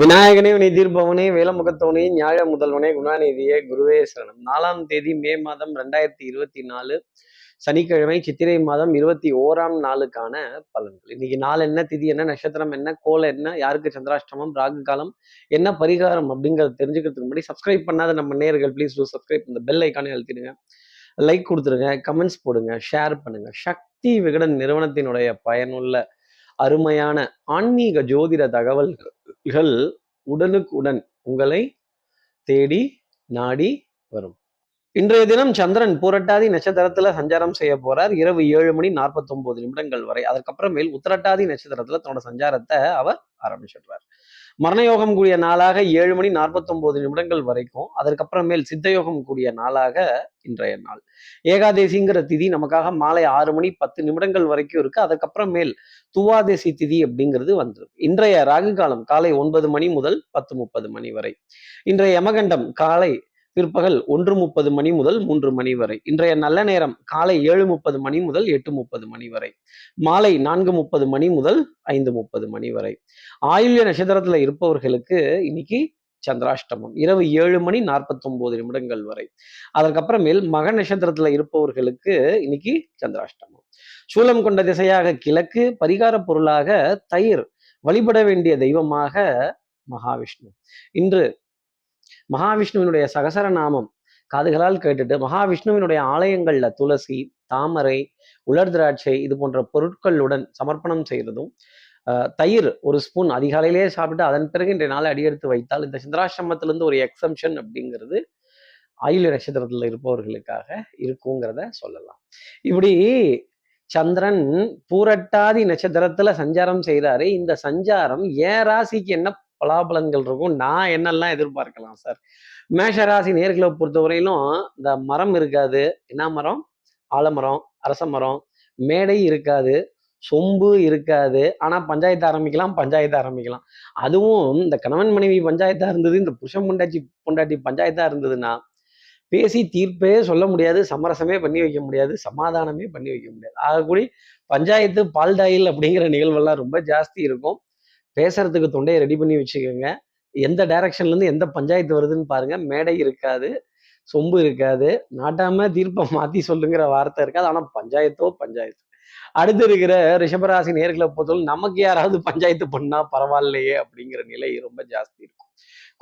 விநாயகனே வினை தீர்ப்பவனே வேலமுகத்தவனே ஞாழ முதல்வனே குணாநிதியே குருவே சரணம். நாலாம் தேதி மே மாதம் ரெண்டாயிரத்தி இருபத்தி நாலு சனிக்கிழமை சித்திரை மாதம் இருபத்தி ஓராம் நாளுக்கான பலன்கள். இன்னைக்கு நாள் என்ன திதி என்ன நட்சத்திரம் என்ன கோலம் என்ன யாருக்கு சந்திராஷ்டமம் ராகு காலம் என்ன பரிகாரம் அப்படிங்கிறத தெரிஞ்சுக்கிறதுக்கு முன்னாடி சப்ஸ்கிரைப் பண்ணாத நம்ம நேர்கள் ப்ளீஸ் டூ சப்ஸ்கிரைப் இந்த பெல் ஐக்கானே அழுத்திடுங்க. லைக் கொடுத்துருங்க கமெண்ட்ஸ் போடுங்க ஷேர் பண்ணுங்க. சக்தி விகடன் நிறுவனத்தினுடைய பயனுள்ள அருமையான ஆன்மீக ஜோதிட தகவல்கள் உடனுக்குடன் உங்களை தேடி நாடி வரும். இன்றைய தினம் சந்திரன் புரட்டாதி நட்சத்திரத்துல சஞ்சாரம் செய்ய போறார். இரவு ஏழு மணி நாற்பத்தி ஒன்பது நிமிடங்கள் வரை. அதற்கப்புறமேல் உத்தரட்டாதி நட்சத்திரத்துல தன்னோட சஞ்சாரத்தை அவர் ஆரம்பிச்சிடுறார். மரணயோகம் கூடிய நாளாக ஏழு மணி நாற்பத்தி நிமிடங்கள் வரைக்கும் அதற்கப்புறமேல் சித்தயோகம் கூடிய நாளாக இன்றைய நாள். ஏகாதேசிங்கிற திதி நமக்காக மாலை ஆறு மணி பத்து நிமிடங்கள் வரைக்கும் இருக்கு. அதுக்கப்புறமேல் துவாதேசி திதி அப்படிங்கிறது வந்துடும் இன்றைய ராகு காலம் காலை ஒன்பது மணி முதல் பத்து முப்பது மணி வரை. இன்றைய யமகண்டம் காலை பிற்பகல் ஒன்று முப்பது மணி முதல் மூன்று மணி வரை. இன்றைய நல்ல நேரம் காலை ஏழு முப்பது மணி முதல் எட்டு முப்பது மணி வரை. மாலை நான்கு முப்பது மணி முதல் ஐந்து முப்பது மணி வரை. ஆயுள்ய நட்சத்திரத்துல இருப்பவர்களுக்கு இன்னைக்கு சந்திராஷ்டமம். இரவு ஏழு மணி நாற்பத்தி ஒன்பது நிமிடங்கள் வரை. அதற்கப்புறமேல் மக நட்சத்திரத்துல இருப்பவர்களுக்கு இன்னைக்கு சந்திராஷ்டமம். சூலம் கொண்ட திசையாக கிழக்கு பரிகார பொருளாக தயிர் வழிபட வேண்டிய தெய்வமாக மகாவிஷ்ணு. இன்று மகாவிஷ்ணுவினுடைய சகசர நாமம் காதுகளால் கேட்டுட்டு மகாவிஷ்ணுவினுடைய ஆலயங்கள்ல துளசி தாமரை உலர் திராட்சை இது போன்ற பொருட்களுடன் சமர்ப்பணம் செய்கிறதும் தயிர் ஒரு ஸ்பூன் அதிகாலையிலேயே சாப்பிட்டு அதன் பிறகு இன்றைய நாளை அடியெடுத்து வைத்தால் இந்த சந்திராசிரமத்திலிருந்து ஒரு எக்ஸம்ஷன் அப்படிங்கிறது ஆயுள் நட்சத்திரத்தில் இருப்பவர்களுக்காக இருக்குங்கிறத சொல்லலாம். இப்படி சந்திரன் பூரட்டாதி நட்சத்திரத்துல சஞ்சாரம் செய்கிறாரு இந்த சஞ்சாரம் ஏ ராசிக்கு என்ன பலாபலன்கள் இருக்கும். நான் என்னெல்லாம் எதிர்பார்க்கலாம் சார்? மேஷராசி நேர்களை பொறுத்தவரையிலும் இந்த மரம் இருக்காது. என்ன மரம்? ஆலமரம் அரச மரம். மேடை இருக்காது. சொம்பு இருக்காது. ஆனால் பஞ்சாயத்து ஆரம்பிக்கலாம் பஞ்சாயத்து ஆரம்பிக்கலாம். அதுவும் இந்த கணவன் மனைவி பஞ்சாயத்தாக இருந்தது இந்த புருஷன் பொண்டாச்சி பொண்டாட்டி பஞ்சாயத்தாக இருந்ததுன்னா பேசி தீர்ப்பே சொல்ல முடியாது சமரசமே பண்ணி வைக்க முடியாது சமாதானமே பண்ணி வைக்க முடியாது. ஆகக்கூடி பஞ்சாயத்து பால்டாயில் அப்படிங்கிற நிகழ்வெல்லாம் ரொம்ப ஜாஸ்தி இருக்கும். பேசுறதுக்கு தொண்டையை ரெடி பண்ணி வச்சுக்கோங்க. எந்த டைரக்ஷன்ல இருந்து எந்த பஞ்சாயத்து வருதுன்னு பாருங்க. மேடை இருக்காது சொம்பு இருக்காது நாட்டாம தீர்ப்பை மாத்தி சொல்லுங்கிற வார்த்தை இருக்காது. ஆனா பஞ்சாயத்தோ பஞ்சாயத்து. அடுத்து இருக்கிற ரிஷபராசி நேர்களை பொறுத்தவரை நமக்கு யாராவது பஞ்சாயத்து பண்ணா பரவாயில்லையே அப்படிங்கிற நிலை ரொம்ப ஜாஸ்தி இருக்கும்.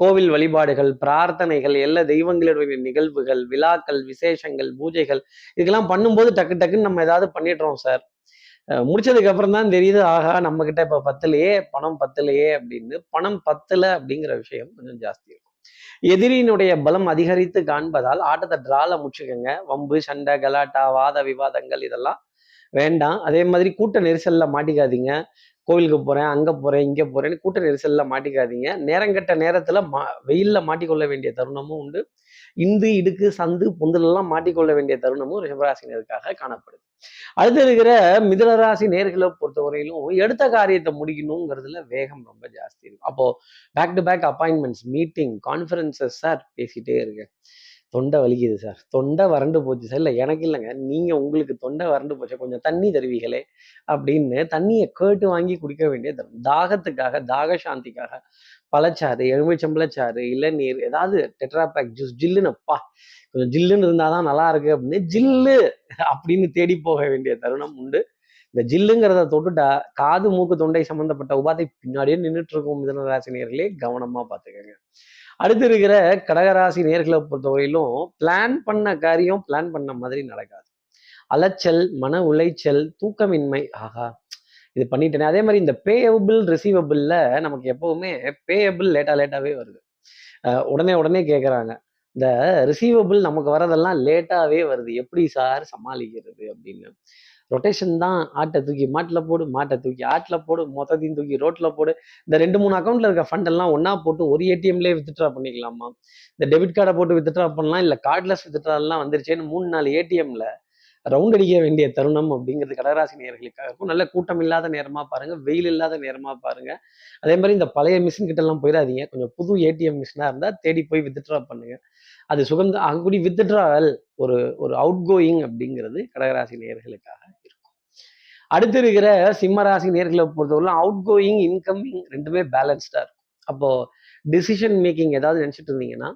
கோவில் வழிபாடுகள் பிரார்த்தனைகள் எல்லா தெய்வங்களுடைய நிகழ்வுகள் விழாக்கள் விசேஷங்கள் பூஜைகள் இதுக்கெல்லாம் பண்ணும்போது டக்கு டக்குன்னு நம்ம ஏதாவது பண்ணிடுறோம் சார். முடிச்சதுக்கு அப்புறம் தான் தெரியுது ஆகா நம்ம கிட்ட இப்ப பத்தலையே பணம் பத்தலையே அப்படின்னு. பணம் பத்தல அப்படிங்கிற விஷயம் கொஞ்சம் ஜாஸ்தி இருக்கும். எதிரியினுடைய பலம் அதிகரித்து காண்பதால் ஆட்டத்தை டிரால முடிச்சுக்கோங்க. வம்பு சண்டை கலாட்டா வாத விவாதங்கள் இதெல்லாம் வேண்டாம். அதே மாதிரி கூட்ட நெரிசல்ல மாட்டிக்காதீங்க. கோவிலுக்கு போறேன் அங்க போறேன் இங்க போறேன்னு கூட்ட நெரிசல்ல மாட்டிக்காதீங்க. நேரங்கட்ட நேரத்துல மா வெயில்ல மாட்டிக்கொள்ள வேண்டிய தருணமும் உண்டு. இந்து இடுக்கு சந்து பொந்தலெல்லாம் மாட்டிக்கொள்ள வேண்டிய தருணமும் ரிஷபராசினருக்காக காணப்படுது. அடுத்து இருக்கிற மிதனராசி நேர்களை பொறுத்தவரையிலும் எடுத்த காரியத்தை முடிக்கணுங்கிறதுல வேகம் ரொம்ப ஜாஸ்தி இருக்கும் அப்போ back to back appointments meeting conferences sir பேசிட்டே இருக்கேன். தொண்டை வலிக்குது சார் தொண்டை வறண்டு போச்சு சார் இல்லை எனக்கு இல்லைங்க. நீங்கள் உங்களுக்கு தொண்டை வறண்டு போச்சு கொஞ்சம் தண்ணி தருவீங்களே அப்படின்னு தண்ணியை கேட்டு வாங்கி குடிக்க வேண்டிய தரும் தாகத்துக்காக தாக சாந்திக்காக பழச்சாறு எலுமிச்சம்பழச்சாறு இளநீர் ஏதாவது டெட்ராபேக் ஜூஸ் ஜில்லுன்னுப்பா கொஞ்சம் ஜில்லுன்னு இருந்தாதான் நல்லா இருக்கு அப்படின்னு ஜில்லு அப்படின்னு தேடி போக வேண்டிய தருணம் உண்டு. இந்த ஜில்லுங்கிறத தொட்டுட்டா காது மூக்கு தொண்டை சம்பந்தப்பட்ட உபாதை பின்னாடியே நின்றுட்டு இருக்கும் மிதனராசினியர்களே. கவனமா பார்த்துக்கோங்க. அடுத்து இருக்கிற கடகராசி நேர்களை பொறுத்தவரையிலும் பிளான் பண்ண காரியம் பிளான் பண்ண மாதிரி நடக்காது. அலைச்சல் மன உளைச்சல் தூக்கமின்மை ஆகா இது பண்ணிட்டேனே. அதே மாதிரி இந்த பேயபிள் ரிசீவபிள்ல நமக்கு எப்பவுமே பேயபிள் லேட்டா லேட்டாவே வருது. உடனே உடனே கேட்குறாங்க இந்த ரிசீவபிள் நமக்கு வரதெல்லாம் லேட்டாவே வருது. எப்படி சார் சமாளிக்கிறது அப்படின்னு. ரொட்டேஷன் தான் ஆட்டை தூக்கி மாட்டில் போடு மாட்டை தூக்கி ஆட்டில் போடு மொத்தத்தையும் தூக்கி ரோட்டில் போடு. இந்த ரெண்டு மூணு அக்கௌண்ட்டில் இருக்க ஃபண்டெல்லாம் ஒன்றா போட்டு ஒரு ஏடிஎம்லேயே வித்ட்ரா பண்ணிக்கலாமா? இந்த டெபிட் கார்டை போட்டு வித்ட்ரா பண்ணலாம் இல்லை கார்ட்லெஸ் வித்ட்ராலாம் வந்துருச்சேன்னு மூணு நாலு ஏடிஎம்ல ரவுண்ட் அடிக்க வேண்டிய தருணம் அப்படிங்கிறது கடகராசி நேர்களுக்காக இருக்கும் நல்ல கூட்டம் இல்லாத நேரமாக பாருங்க வெயில் இல்லாத நேரமாக பாருங்கள் அதே மாதிரி இந்த பழைய மிஷின் கிட்டலாம் போயிடாதீங்க கொஞ்சம் புது ஏடிஎம் மிஷினாக இருந்தால் தேடி போய் வித்ட்ரா பண்ணுங்க. அது சுகந்த அகக்கூடி வித்ட்ராவல் ஒரு ஒரு அவுட் கோயிங் அப்படிங்கிறது கடகராசி நேர்களுக்காக அடுத்து இருக்கிற சிம்ம நேர்களை பொறுத்தவரை அவுட் கோயிங் இன்கமிங் ரெண்டுமே பேலன்ஸ்டாக இருக்கும். அப்போது டிசிஷன் மேக்கிங் ஏதாவது நினச்சிட்டு இருந்தீங்கன்னா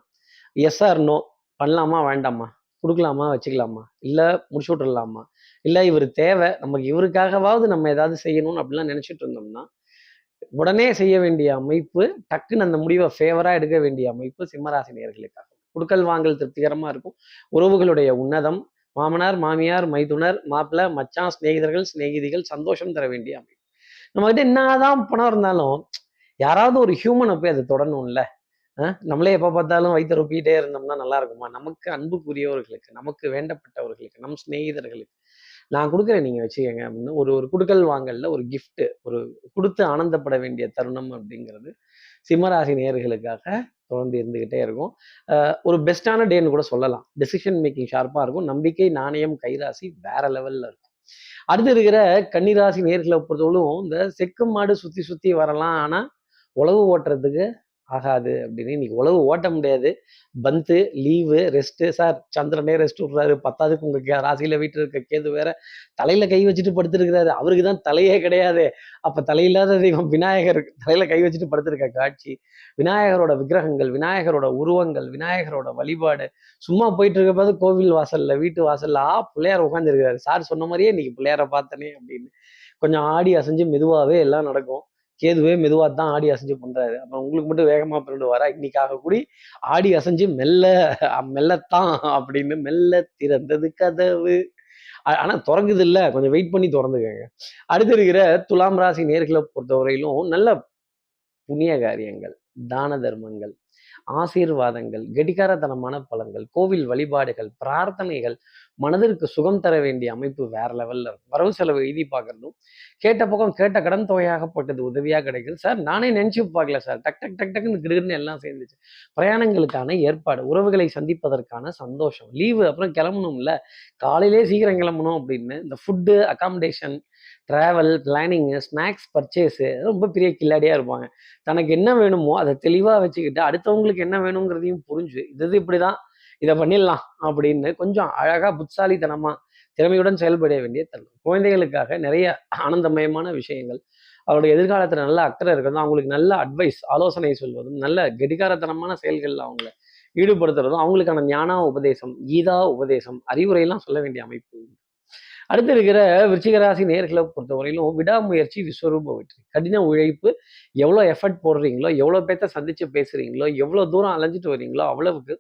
எஸ் ஆர் நோ பண்ணலாமா வேண்டாமா? கொடுக்கலாமா வச்சுக்கலாமா? இல்லை முடிச்சு விட்டுடலாமா இல்லை இவர் தேவை நமக்கு இவருக்காகவாவது நம்ம ஏதாவது செய்யணும்னு அப்படிலாம் நினச்சிட்டு இருந்தோம்னா உடனே செய்ய வேண்டிய அமைப்பு டக்குன்னு அந்த முடிவை ஃபேவராக எடுக்க வேண்டிய அமைப்பு சிம்மராசி நேர்களுக்காக. குடுக்கல் வாங்கல் திருப்திகரமாக இருக்கும். உறவுகளுடைய உன்னதம் மாமனார் மாமியார் மைதுனர் மாப்பிள்ளை மச்சான் சிநேகிதர்கள் சிநேகிதிகள் சந்தோஷம் தர வேண்டிய அமைப்பு. நம்ம கிட்ட என்னதான் பணம் இருந்தாலும் யாராவது ஒரு ஹியூமனை போய் அதை தொடரணும்ல நம்மளே எப்போ பார்த்தாலும் வயிற்று ரொப்பிட்டே இருந்தோம்னா நல்லா இருக்குமா? நமக்கு அன்புக்குரியவர்களுக்கு நமக்கு வேண்டப்பட்டவர்களுக்கு நம் சிநேகிதர்களுக்கு நான் கொடுக்குறேன் நீங்க வச்சுக்கோங்க அப்படின்னு ஒரு ஒரு குடுக்கல் வாங்கல்ல ஒரு கிஃப்ட்டு ஒரு கொடுத்து ஆனந்தப்பட வேண்டிய தருணம் அப்படிங்கிறது சிம்மராசி நேர்களுக்காக தொடர்ந்து இருந்துக்கிட்டே இருக்கும். ஒரு பெஸ்டான டேன்னு கூட சொல்லலாம். டெசிஷன் மேக்கிங் ஷார்ப்பாக இருக்கும். நம்பிக்கை நாணயம் கைராசி வேற லெவலில் இருக்கும். அடுத்து இருக்கிற கன்னிராசி நேர்களை பொறுத்தவரைக்கும் இந்த செக்கு மாடு சுற்றி சுற்றி வரலாம். ஆனால் உழவு ஓட்டுறதுக்கு ஆகாது அப்படின்னு. இன்னைக்கு உழவு ஓட்ட முடியாது. பந்து லீவு ரெஸ்ட்டு சார் சந்திரனே ரெஸ்ட் விட்றாரு. பத்தாவதுக்கு உங்கள் ராசியில் வீட்டில் இருக்க கேது வேற தலையில் கை வச்சுட்டு படுத்துருக்கிறாரு. அவருக்கு தான் தலையே கிடையாது. அப்போ தலையில்லாத தெய்வம் விநாயகர் தலையில் கை வச்சுட்டு படுத்திருக்க காட்சி. விநாயகரோட விக்கிரகங்கள் விநாயகரோட உருவங்கள் விநாயகரோட வழிபாடு. சும்மா போயிட்டு இருக்கப்போது கோவில் வாசலில் வீட்டு வாசலில் ஆ பிள்ளையார் உட்காந்துருக்கிறாரு சார் சொன்ன மாதிரியே இன்னைக்கு பிள்ளையாரை பார்த்தனே அப்படின்னு. கொஞ்சம் ஆடி அசைஞ்சு மெதுவாகவே எல்லாம் நடக்கும். கேதுவே மெதுவாக தான் ஆடி அசைஞ்சு பண்ணுறாரு அப்புறம் உங்களுக்கு மட்டும் வேகமாக பிறண்டு வரா? இன்னைக்காக கூடி ஆடி அசைஞ்சு மெல்ல மெல்லத்தான் அப்படின்னு மெல்ல திறந்தது கதவு. ஆனால் ஆனா இல்லை இல்ல கொஞ்சம் வெயிட் பண்ணி திறந்துக்கங்க. அடுத்து இருக்கிற துலாம் ராசி நேர்களை பொறுத்தவரையிலும் நல்ல புண்ணிய காரியங்கள் தான தர்மங்கள். ஆசீர்வாதங்கள் கெடிகாரத்தனமான பலன்கள் கோவில் வழிபாடுகள் பிரார்த்தனைகள் மனதிற்கு சுகம் தர வேண்டிய அமைப்பு வேற லெவல்ல இருக்கும். வரவு செலவு எழுதி பார்க்கறதும் கேட்ட பக்கம் கேட்ட கடன் தொகையாகப்பட்டது உதவியாக கிடைக்குது. சார் நானே நினைச்சு பார்க்கல சார். டக் டக் டக் டக்குன்னு கிடுகிடுன்னு எல்லாம் சேர்ந்துச்சு. பிரயாணங்களுக்கான ஏற்பாடு உறவுகளை சந்திப்பதற்கான சந்தோஷம் லீவு அப்புறம் கிளம்பணும்ல. காலையிலே சீக்கிரம் கிளம்பணும் அப்படின்னு இந்த food accommodation travel planning snacks purchase ரொம்ப பெரிய கில்லாடியாக இருப்பாங்க. தனக்கு என்ன வேணுமோ அதை தெளிவாக வச்சுக்கிட்டு அடுத்தவங்களுக்கு என்ன வேணுங்கிறதையும் புரிஞ்சு இது இது இப்படி தான் இதை பண்ணிடலாம் அப்படின்னு கொஞ்சம் அழகாக புத்தாலித்தனமாக திறமையுடன் செயல்பட வேண்டிய தருணம். குழந்தைகளுக்காக நிறைய ஆனந்தமயமான விஷயங்கள். அவருடைய எதிர்காலத்தில் நல்ல அக்கறை இருக்கிறதும் அவங்களுக்கு நல்ல அட்வைஸ் ஆலோசனை சொல்வதும் நல்ல கெடிகாரத்தனமான செயல்களில் அவங்கள ஈடுபடுத்துறதும் அவங்களுக்கான ஞான உபதேசம் கீதா உபதேசம் அறிவுரையெல்லாம் சொல்ல வேண்டிய அமைப்பு அடுத்து இருக்கிற விருச்சிகராசி நேர்களை பொறுத்தவரையிலும் விடாமுயற்சி விஸ்வரூப வெற்றி. கடின உழைப்பு எவ்வளோ எஃபர்ட் போடுறீங்களோ எவ்வளோ பேர்த்த சந்திச்சு பேசுறீங்களோ எவ்வளோ தூரம் அலைஞ்சிட்டு வரீங்களோ அவ்வளவுக்கு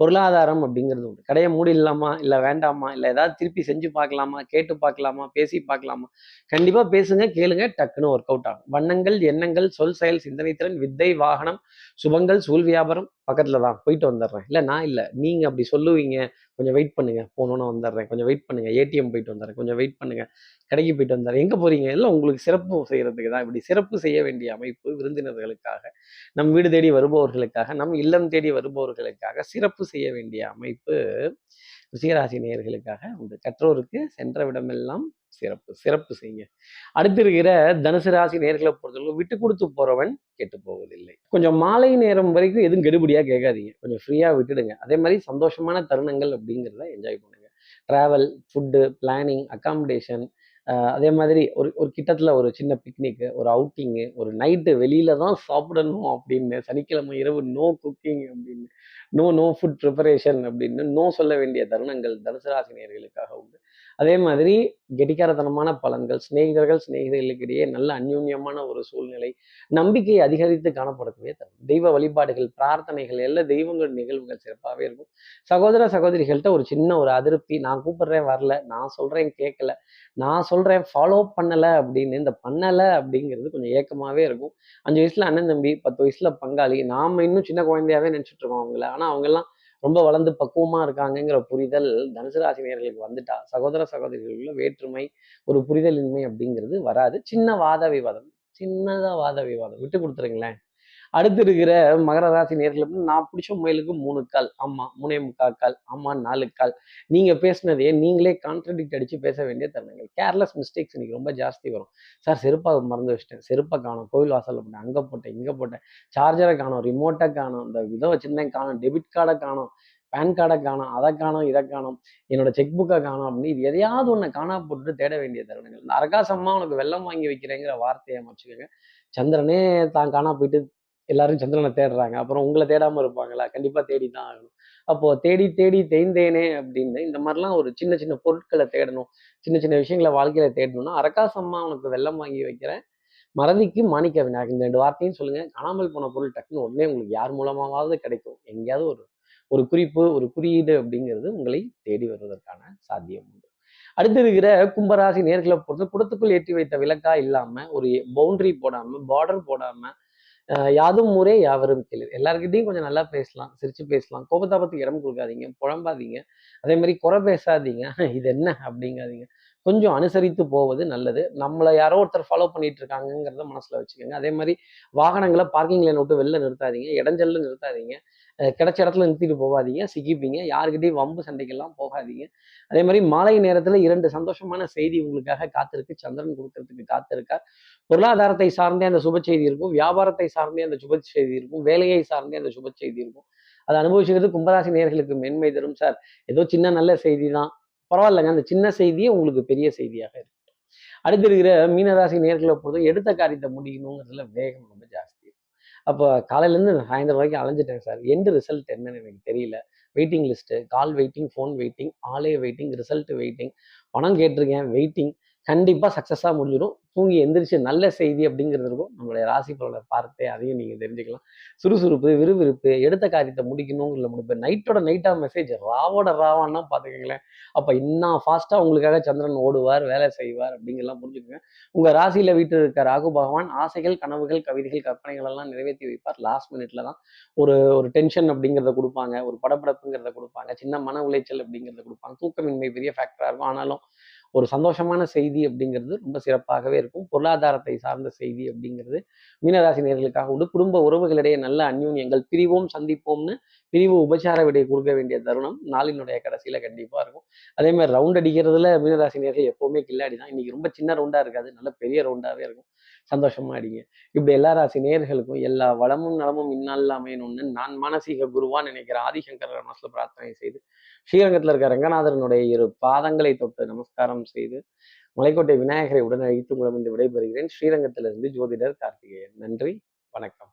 பொருளாதாரம் அப்படிங்கிறது உண்டு. கடையை மூடிடலாமா? இல்லை வேண்டாமா? இல்லை ஏதாவது திருப்பி செஞ்சு பார்க்கலாமா? கேட்டு பார்க்கலாமா? பேசி பார்க்கலாமா? கண்டிப்பாக பேசுங்க கேளுங்க டக்குன்னு ஒர்க் அவுட் ஆகும். வண்ணங்கள் எண்ணங்கள் சொல் செயல் சிந்தனை திறன் வித்தை வாகனம் சுபங்கள் சூழ் வியாபாரம் பக்கத்தில் தான். போயிட்டு வந்துடுறேன். இல்லை நான் இல்லை. நீங்கள் அப்படி சொல்லுவீங்க. கொஞ்சம் வெயிட் பண்ணுங்க. போகணுன்னு வந்துடுறேன். கொஞ்சம் வெயிட் பண்ணுங்க. ஏடிஎம் போயிட்டு வந்துடுறேன். கொஞ்சம் வெயிட் பண்ணுங்க. கடைக்கு போயிட்டு வந்துடுறேன். எங்கே போறீங்க? இல்லை உங்களுக்கு சிறப்பு செய்கிறதுக்கு தான். இப்படி சிறப்பு செய்ய வேண்டிய அமைப்பு விருந்தினர்களுக்காக நம் வீடு தேடி வருபவர்களுக்காக நம் இல்லம் தேடி வருபவர்களுக்காக சிறப்பு செய்ய வேண்டிய அமைப்பு ரிஷிகராசி நேயர்களுக்காக உண்டு. கற்றோருக்கு சென்ற விடமெல்லாம் சிறப்பு சிறப்பு செய்யுங்க. அடுத்து இருக்கிற தனுசு ராசி நேர்களை பொறுத்தவரை விட்டு கொடுத்து போறவன் கெட்டு போவதில்லை. கொஞ்சம் மாலை நேரம் வரைக்கும் எதுவும் கெடுபடியா கேட்காதீங்க. கொஞ்சம் ஃப்ரீயா விட்டுடுங்க. அதே மாதிரி சந்தோஷமான தருணங்கள் அப்படிங்கிறத என்ஜாய் பண்ணுங்க. டிராவல் ஃபுட்டு பிளானிங் அகாமடேஷன் அதே மாதிரி ஒரு ஒரு கிட்டத்தில் ஒரு சின்ன பிக்னிக்கு ஒரு அவுட்டிங்கு ஒரு நைட்டு வெளியில தான் சாப்பிடணும் அப்படின்னு சனிக்கிழமை இரவு நோ குக்கிங் அப்படின்னு நோ நோ ஃபுட் ப்ரிப்பரேஷன் அப்படின்னு நோ சொல்ல வேண்டிய தருணங்கள் தனுசு ராசினியர்களுக்காக உண்டு. அதே மாதிரி கெட்டிக்காரத்தனமான பலன்கள் சிநேகிதர்கள் சிநேகிதர்களுக்கிடையே நல்ல அந்யூன்யமான ஒரு சூழ்நிலை நம்பிக்கை அதிகரித்து காணப்படக்கூடிய தரும் தெய்வ வழிபாடுகள் பிரார்த்தனைகள் எல்லா தெய்வங்கள் நிகழ்வுகள் சிறப்பாகவே இருக்கும். சகோதர சகோதரிகள்கிட்ட ஒரு சின்ன ஒரு அதிருப்தி நான் கூப்பிடுறேன் வரல நான் சொல்கிறேன் கேட்கல நான் சொல்கிறேன் ஃபாலோ பண்ணலை அப்படின்னு இந்த பண்ணலை அப்படிங்கிறது கொஞ்சம் ஏக்கமாகவே இருக்கும். அஞ்சு வயசில் அண்ணன் தம்பி பத்து வயசில் பங்காளி நாம் இன்னும் சின்ன குழந்தையாவே நினச்சிட்ருக்கோம் அவங்கள. ஆனால் அவங்கெல்லாம் ரொம்ப வளர்ந்து பக்குவமாக இருக்காங்கங்கிற புரிதல் தனுசு ராசி வந்துட்டா சகோதர சகோதரிகளுக்குள்ள வேற்றுமை ஒரு புரிதலின்மை அப்படிங்கிறது வராது. சின்ன வாத விவாதம் சின்னதாக வாத விவாதம் விட்டு கொடுத்துருங்களேன். அடுத்து இருக்கிற மகர ராசி நேர்களுக்கு நான் பிடிச்ச முயலுக்கு மூணு கால். ஆமாம் மூணே முக்கால் கால் ஆமாம் நாலு கால். நீங்கள் பேசுனதையே நீங்களே கான்ட்ரடிக்ட் அடித்து பேச வேண்டிய தருணங்கள். கேர்லெஸ் மிஸ்டேக்ஸ் இன்னைக்கு ரொம்ப ஜாஸ்தி வரும். சார் செருப்பாக மறந்து வச்சிட்டேன். செருப்பை காணும் கோவில் வாசலில் போட்டேன் அங்கே போட்டேன் இங்கே போட்டேன். சார்ஜரை காணும் ரிமோட்டை காணும் இந்த இதை வச்சுருந்தேன் காணும் டெபிட் கார்டை காணும் பேன் கார்டை காணும் அதை காணும் இதை காணும் என்னோட செக் புக்கை காணும் அப்படின்னு இது எதையாவது ஒன்று காணா போட்டு தேட வேண்டிய தருணங்கள். இந்த அரகாசமா உனக்கு வெள்ளம் வாங்கி வைக்கிறேங்கிற வார்த்தையை அமைச்சுக்கோங்க சந்திரனே தான் காணா போயிட்டு எல்லாரும் சந்திரனை தேடுறாங்க. அப்புறம் உங்களை தேடாம இருப்பாங்களா? கண்டிப்பா தேடி தான் ஆகணும். அப்போ தேடி தேடி தேய்ந்தேனே அப்படின்னு இந்த மாதிரிலாம் ஒரு சின்ன சின்ன பொருட்களை தேடணும். சின்ன சின்ன விஷயங்களை வாழ்க்கையில தேடணும்னா அரக்காசம்மா உனக்கு வெள்ளம் வாங்கி வைக்கிறேன். மறதிக்கு மாணிக்க விநாயகர். இந்த ரெண்டு வார்த்தையும் சொல்லுங்க. காணாமல் போன பொருள் டக்குன்னு உடனே உங்களுக்கு யார் மூலமாவது கிடைக்கும். எங்கேயாவது ஒரு ஒரு குறிப்பு ஒரு குறியீடு அப்படிங்கிறது உங்களை தேடி வருவதற்கான சாத்தியம் உண்டு. அடுத்து இருக்கிற கும்பராசி நேர்களை பொறுத்து குடத்துக்குள் ஏற்றி வைத்த விளக்கா இல்லாம ஒரு பவுண்டரி போடாம பார்டர் போடாம யாதும் ஊரே யாவரும் கேளு. எல்லாருக்கிட்டையும் கொஞ்சம் நல்லா பேசலாம் சிரிச்சு பேசலாம். கோபத்தாபத்துக்கு இடம் கொடுக்காதீங்க புழம்பாதீங்க அதே மாதிரி குறை பேசாதீங்க. இது என்ன அப்படிங்காதீங்க. கொஞ்சம் அனுசரித்து போவது நல்லது. நம்மளை யாரோ ஒருத்தர் ஃபாலோ பண்ணிட்டு இருக்காங்கிறத மனசுல வச்சுக்கோங்க. அதே மாதிரி வாகனங்களை பார்க்கிங் லைன் விட்டு வெளில நிறுத்தாதீங்க. இடைஞ்சல்ல நிறுத்தாதீங்க. கிடைச்ச இடத்துல நிறுத்திட்டு போகாதீங்க சிக்கிப்பீங்க. யாருக்கிட்டையும் வம்பு சண்டைக்கெல்லாம் போகாதீங்க. அதே மாதிரி மாலை நேரத்துல இரண்டு சந்தோஷமான செய்தி உங்களுக்காக காத்திருக்கு. சந்திரன் கொடுக்கறதுக்கு காத்திருக்கார். பொருளாதாரத்தை சார்ந்தே அந்த சுப செய்தி இருக்கும். வியாபாரத்தை சார்ந்தே அந்த சுப செய்தி இருக்கும். வேலையை சார்ந்தே அந்த சுப செய்தி இருக்கும். அதை அனுபவிச்சுக்கிறது கும்பராசி நேர்களுக்கு மென்மை தரும் சார். ஏதோ சின்ன நல்ல செய்தி தான் பரவாயில்லைங்க. அந்த சின்ன செய்தியே உங்களுக்கு பெரிய செய்தியாக இருக்கும் அடுத்து இருக்கிற மீனராசி நேர்களை பொறுத்த எடுத்த காரியத்தை முடிக்கணுங்கிறதுல வேகம் ரொம்ப ஜாஸ்தி. அப்போ காலையிலேருந்து சாயந்தரம் வரைக்கும் அலைஞ்சிட்டேன் சார். எண்டு ரிசல்ட் என்னன்னு எனக்கு தெரியல. Waiting list call waiting phone waiting ஆலே வெயிட்டிங் ரிசல்ட் வெயிட்டிங் பணம் கேட்டிருக்கேன் வெயிட்டிங் கண்டிப்பாக சக்ஸஸாக முடிஞ்சிடும். தூங்கி எந்திரிச்சு நல்ல செய்தி அப்படிங்கிறது இருக்கும். நம்மளுடைய ராசி பலனை பார்த்தே அதையும் நீங்கள் தெரிஞ்சுக்கலாம். சுறுசுறுப்பு விறுவிறுப்பு எடுத்த காரியத்தை முடிக்கணுங்கிற முடிப்பு. நைட்டோட நைட்டாக மெசேஜ் ராவோட ராவான்னா பார்த்துக்கங்களேன். அப்போ இன்னும் ஃபாஸ்ட்டாக உங்களுக்காக சந்திரன் ஓடுவார் வேலை செய்வார் அப்படிங்கெல்லாம் புரிஞ்சுக்கோங்க. உங்கள் ராசியில் வீட்டில் இருக்க ராகு பகவான் ஆசைகள் கனவுகள் கவிதைகள் கற்பனைகள் எல்லாம் நிறைவேற்றி வைப்பார். லாஸ்ட் மினிட்ல தான் ஒரு ஒரு டென்ஷன் அப்படிங்கிறத கொடுப்பாங்க. ஒரு படபடப்புங்கிறத கொடுப்பாங்க. சின்ன மன உளைச்சல் அப்படிங்கிறத கொடுப்பாங்க. தூக்கமின்மை பெரிய ஃபேக்டராக இருக்கும். ஆனாலும் ஒரு சந்தோஷமான செய்தி அப்படிங்கிறது ரொம்ப சிறப்பாகவே இருக்கும். பொருளாதாரத்தை சார்ந்த செய்தி அப்படிங்கிறது மீனராசி நேர்களுக்காக உண்டு. குடும்ப உறவுகளிடையே நல்ல அந்யூன்யங்கள். பிரிவோம் சந்திப்போம்னு பிரிவு உபச்சார விடையை கொடுக்க வேண்டிய தருணம் நாளினுடைய கடைசியில கண்டிப்பா இருக்கும். அதே மாதிரி ரவுண்ட் அடிக்கிறதுல மீனராசி நேர்கள் எப்பவுமே கில்லாடி தான். இன்னைக்கு ரொம்ப சின்ன ரவுண்டா இருக்காது. நல்ல பெரிய ரவுண்டாவே இருக்கும். சந்தோஷமா அடிங்க. இப்படி எல்லா ராசி நேர்களுக்கும் எல்லா வளமும் நலமும் இந்நாளில் அமையணும்னு நான் மானசீக குருவான்னு நினைக்கிற ஆதிசங்கர மனசுல பிரார்த்தனை செய்து ஸ்ரீரங்கத்தில் இருக்க ரங்கநாதரனுடைய இரு பாதங்களை தொட்டு நமஸ்காரம் செய்து மலைக்கோட்டை விநாயகரை உடன் அழைத்து உங்களிடம் இந்த விடைபெறுகிறேன். ஸ்ரீரங்கத்திலிருந்து ஜோதிடர் கார்த்திகேயன். நன்றி. வணக்கம்.